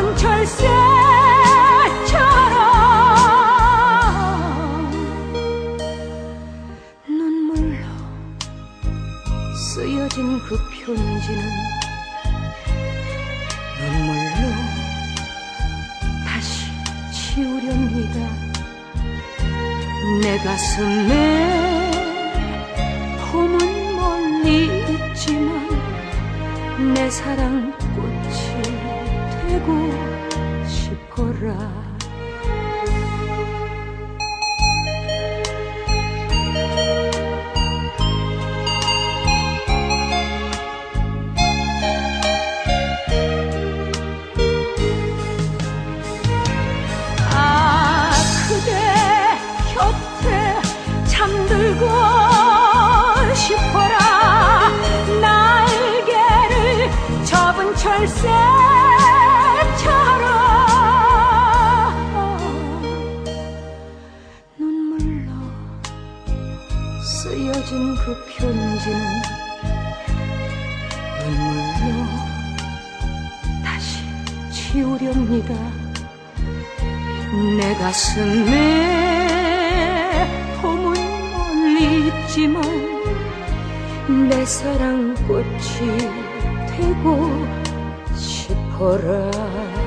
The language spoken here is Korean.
접은 철새처럼 눈물로 쓰여진 그 편지는 눈물로 다시 지우렵니다. 내 가슴에 봄은 멀리 있지만 내 사랑 잠들고 싶어라. 날개를 접은 철새처럼. 눈물로 쓰여진 그 편지는 눈물로 다시 지우렵니다. 내 가슴에 있지만 내 사랑 꽃이 되고 싶어라